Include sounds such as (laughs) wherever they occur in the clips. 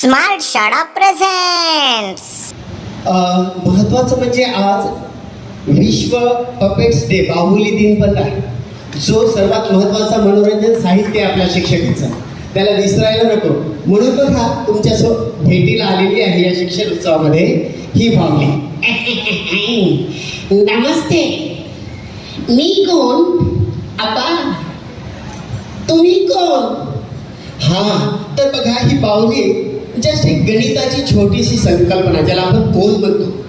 Smart शाळा presents अ, महत्वाचं म्हणजे आज विश्व पपेट्स डे बाहुली दिन पण आहे जो सर्वात महत्त्वाचा मनोरंजन साहित्य आहे आपल्या शिक्षकाचं. त्याला विसरायला नको. म्हणून बघा तुमच्या सो भेटीला आलेली आहे या शिक्षण उत्सवामध्ये ही बाहुली. (laughs) नमस्ते. मी कोण? आपा तुम्ही कोण? हा तर बघा ही बाहुली जस्ट एक गणिताची छोटीशी संकल्पना ज्याला आपण कोण म्हणतो.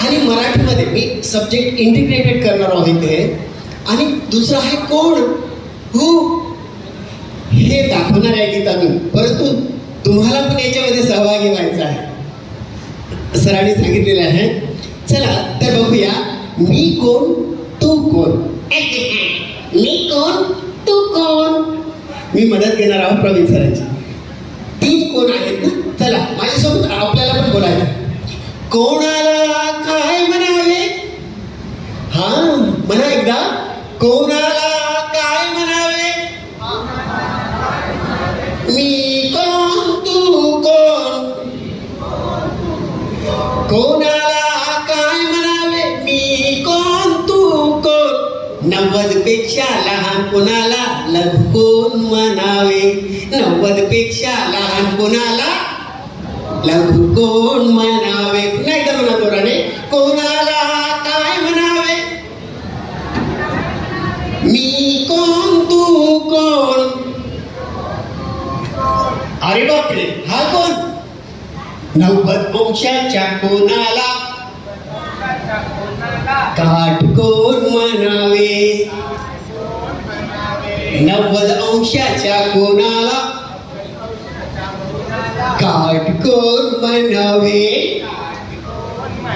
आणि मराठीमध्ये मी सब्जेक्ट इंटिग्रेटेड करणार आहोत इथे. आणि दुसरं आहे कोण? हो हे दाखवणार आहे गीता मी परंतु तुम्हाला पण याच्यामध्ये सहभागी व्हायचं आहे. सरांनी सांगितलेलं आहे. चला तर बघूया. मी कोण? तू कोण? मी कोण? तू कोण? मी मदत घेणार आहोत प्रवीण सरांची. कोणाला काय म्हणावे? हा म्हणा एकदा. कोणाला काय म्हणावे? मी कोण तू कोण? कोणाला काय म्हणावे? मी कोण तू कोण? नव्वदपेक्षा लहान कोणाला लघु कोण म्हणावे? नव्वदपेक्षा लहान कोणाला लघु कोण म्हणावे? अरे बापरे हा कोण? नव्वद अंशाच्या कोणाला? काटकोण म्हणावे. नव्वद अंशाच्या कोणाला? काटकोण म्हणावे.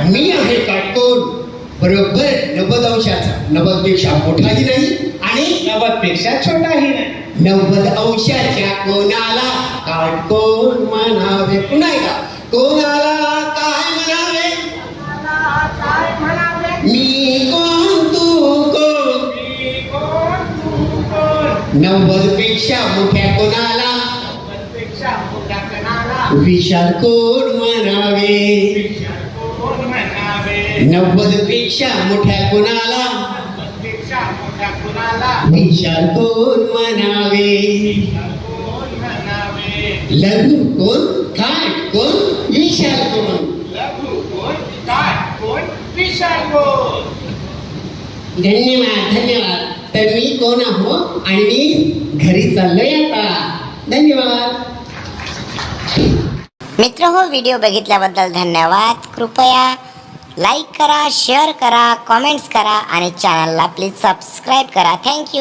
मी आहे काटकोण बरोबर नव्वद अंशाचा नव्वदपेक्षा मोठाही नाही. नव्वदपेक्षा छोटाही नाही. नव्वद अंशाच्या कोणाला काटकोण म्हणावे? पुन्हा एकदा कोणाला काय म्हणावे? मी कोण तू कोण? नव्वदपेक्षा मोठ्या कोणाला? विशाल कोण म्हणावे? नव्वदपेक्षा मोठ्या कुणाला? विशाल कोण म्हणावे लघु कोण खाट कोण विशाल कोण लघु कोण काय कोण विशाल कोण धन्यवाद धन्यवाद तर मी कोण आहो आणि मी घरी चाललोय आता धन्यवाद मित्र हो व्हिडिओ बघितल्याबद्दल धन्यवाद कृपया लाईक करा शेअर करा कॉमेंट्स करा आणि चॅनलला प्लीज सबस्क्राईब करा. थँक्यू